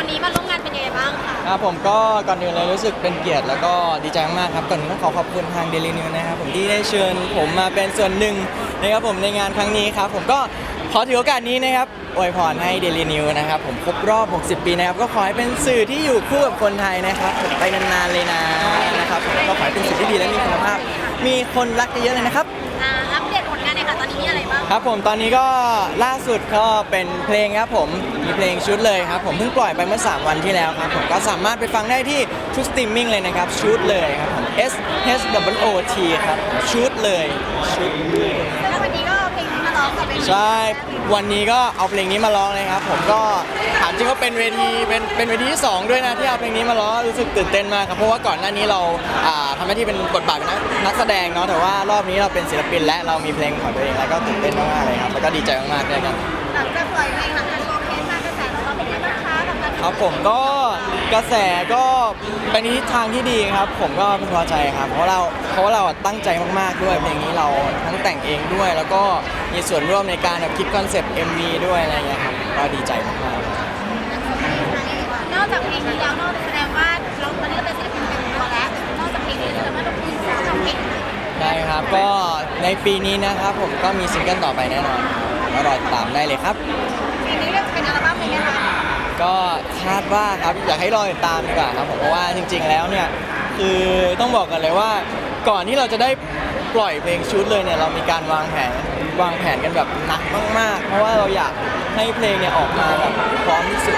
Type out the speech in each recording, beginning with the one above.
วันนี้มาร่วมงานเป็นยังไงบ้างคะครับผมก็ก่อนอื่นเลยรู้สึกเป็นเกียรติแล้วก็ดีใจมากๆครับก่อนอื่นต้องขอขอบคุณทางเดลินิวนะครับผมที่ได้เชิญผมมาเป็นส่วนหนึ่งนะครับผมในงานครั้งนี้ครับผมก็ขอถือโอกาสนี้นะครับอวยพรให้เดลินิวนะครับผมครบรอบ 60 ปีนะครับก็ขอให้เป็นสื่อที่อยู่คู่กับคนไทยนะครับผมไปนานๆเลยนะนะครับผมก็ขอให้เป็นสื่อที่ดีและมีคุณภาพ มีคนรักเยอะๆเลยนะครับ อ่าอัป เลงานหน่อยค่ะตอนนี้มีอะไรบ้างครับผมตอนนี้ก็ล่าสุดก็เป็นเพลงครับผมมีเพลงชุดเลยครับผมเพิ่งปล่อยไปเมื่อ 3 วันที่แล้วครับผมก็สามารถไปฟังได้ที่ทุกสตรีมมิ่งเลยนะครับชุดเลยครับผม S H W O T ครับชุดเลยชุดเลย ร้องกับเป็นใช่ วันนี้ก็เอาเพลงนี้มาร้องเลยครับ ผมก็ถามจริงว่าเป็นเวทีเป็นเป็นเวทีที่สองด้วยนะที่เอาเพลงนี้มาร้องรู้สึกตื่นเต้นมากครับเพราะว่าก่อนหน้านี้เราอ่าทำหน้าที่เป็นบทบาทเป็นนักนักแสดงเนาะแต่ว่ารอบนี้เราเป็นศิลปินและเรามีเพลงของตัวเองแล้วก็ตื่นเต้นมากๆเลยครับแล้วก็ดีใจมากๆด้วยครับ หลังจากปล่อยเพลงหลังจากโชว์เคสม คะกับการครับผมก็กระแสก็เป็นทิศทางที่ดีครับ ผมก็พึงพอใจครับ เพราะเราเพราะว่าเราตั้งใจมากๆด้วยเพลงนี้เราทั้งแต่งเองด้วย แล้วก็มีส่วนร่วมในการแบบคิดคอนเซปต์ MV ด้วยอะไรเงี้ยครับก็ดีใจมากๆครับนอกจากเพลงนี้แล้วนอกแสดงว่าเราตอนนี้เราเป็นศิลปินเต็มตัวแล้วนอกจากเพลงนี้แสดงว่าเรามีสองเพลงได้ครับก็ในปีนี้นะครับผมก็มีซิงเกิลต่อไปแน่นอนครับก็รอติดตามได้เลยครับ เพลงนี้เรียกเป็นอัลบั้มเลยไหมคะ ก็คาดว่าครับอยากให้รอติดตามดีกว่าครับผมเพราะว่าจริง ๆ แล้วเนี่ยคือต้องบอกกันเลยว่าก่อนที่เราจะได้ปล่อยเพลงชุดเลยเนี่ยเรามีการวางแผนวางแผนกันแบบหนักมาก ๆ เพราะว่าเราอยากให้เพลงเนี่ยออกมาแบบพร้อมที่สุด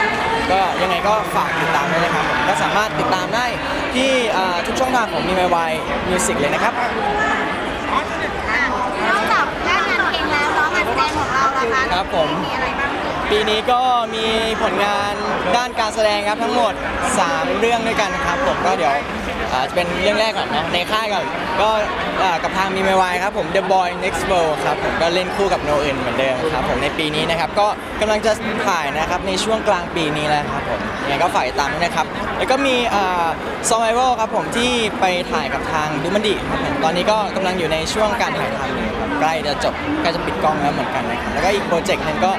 ก็ยังไงก็ฝากติดตามด้วยนะครับผมก็สามารถติดตามได้ที่อ่าทุกช่องทางของมีไมวายมิวสิกเลยนะครับจากด้านงานเพลง แล้วร้องงานแสดงของเราล่ะคะครับผม มีอะไรบ้างปีนี้ก็มีผลงานด้านการแสดงครับทั้งหมด 3 เรื่องด้วยกันครับผมก็เดี๋ยวอ่าจะเป็นเรื่องแรกก่อนเนาะในค่ายก่อนก็อ่ากับทางมีไมวายครับผม The Boy Next World ครับผมก็เล่นคู่กับโนอื่นเหมือนเดิมครับผมในปีนี้นะครับก็กำลังจะถ่ายนะครับในช่วงกลางปีนี้แล้วครับผมยังไงก็ฝ่ายตามด้วยนะครับ แล้วก็มีซอมไ i เวลครับผมที่ไปถ่ายกับทางดูมันดิครับผมตอนนี้ก็กำลังอยู่ในช่วงการถ่ายทำเลยครับ ใกล้จะจบใกล้จะปิดกล้องแล้วเหมือนกันนะครับแล้วก็อีกโปรเจกต์หนึงก็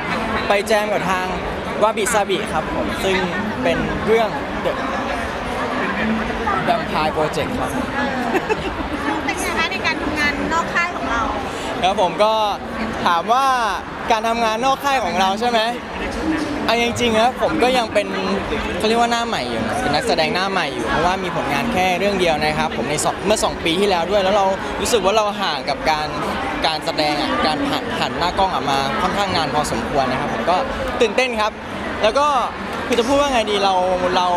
ไปแจมกับทางวาบิซาบิครับผมซึ่งเป็นเรื่อง The Vampire Project ครับ เป็นไงคะในการทำงานนอกค่ายของเราแล้วผมก็ถามว่าการทำงานนอกค่ายของเราใช่ไหม เอาจริงๆนะผมก็ยังเป็นเขาเรียกว่าหน้าใหม่อยู่นะเป็นนักแสดงหน้าใหม่อยู่ เพราะว่ามีผลงานแค่เรื่องเดียวนะครับ ผมในสองเมื่อ 2 ปีที่แล้วด้วย แล้วเรารู้สึกว่าเราห่างกับการการแสดงอะการหันหันหน้ากล้องออกมาค่อนข้างนานพอสมควรนะครับ ผมก็ตื่นเต้นครับ แล้วก็คือจะพูดว่าไงดีเราเรา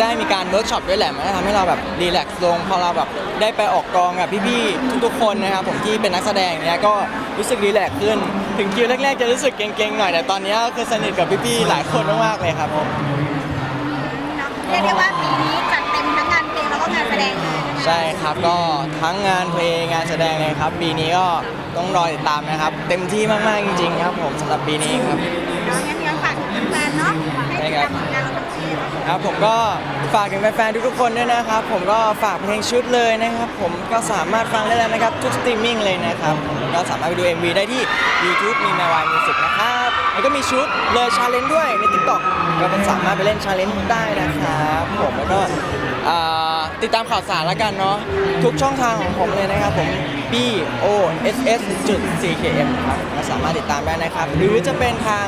ได้มีการเวิร์กช็อปด้วยแหละมันก็ทำให้เราแบบรีแลกซ์ลงพอเราแบบได้ไปออกกองกับพี่ๆทุกๆคนนะครับผมที่เป็นนักแสดงเนี้ยก็รู้สึกรีแลกซ์ขึ้น ถึงคิวแรกๆจะรู้สึกเก่งๆหน่อยแต่ตอนเนี้ยก็คือสนิทกับพี่ๆหลายคนมากๆเลยครับผมเรียกได้ว่าปีนี้จัดเต็มทั้งงานเพลงแล้วก็งานแสดงเลยใช่ครับก็ทั้งงานเพลงงานแสดงเลยครับ ปีนี้ก็ต้องรอติดตามนะครับ เต็มที่มากๆจริงๆ ครับผมสำหรับปีนี้ครับแล้วงั้นยังฝากถึงแฟนๆเนาะให้ติดตามผลงานเราทั้งปีครับผมก็ฝากถึงแฟนๆทุกๆคนด้วยนะครับ ผมก็ฝากเพลงชุดเลยนะครับ ผมก็สามารถฟังได้แล้วนะครับ ทุกสตรีมมิ่งเลยนะครับผม ก็สามารถไปดู MV ได้ที่ YouTube มี My Wine Music นะครับแล้วก็มีชุดเลยชาเลนจ์ด้วยใน TikTok ก็เป็นสามารถไปเล่นชาเลนจ์ได้นะครับผมแล้วก็อ่าติดตามข่าวสารแล้วกันเนาะทุกช่องทางของผมเลยนะครับผม B O S S จุด C K M ครับก็สามารถติดตามได้นะครับ หรือจะเป็นทาง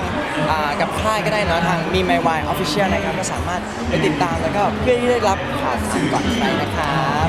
อ่ากับค่ายก็ได้เนาะทางมี My Wine Official นะครับก็สามารถไปติดตามแล้วก็เพื่อที่ได้รับข่าวสารก่อนใครนะครับ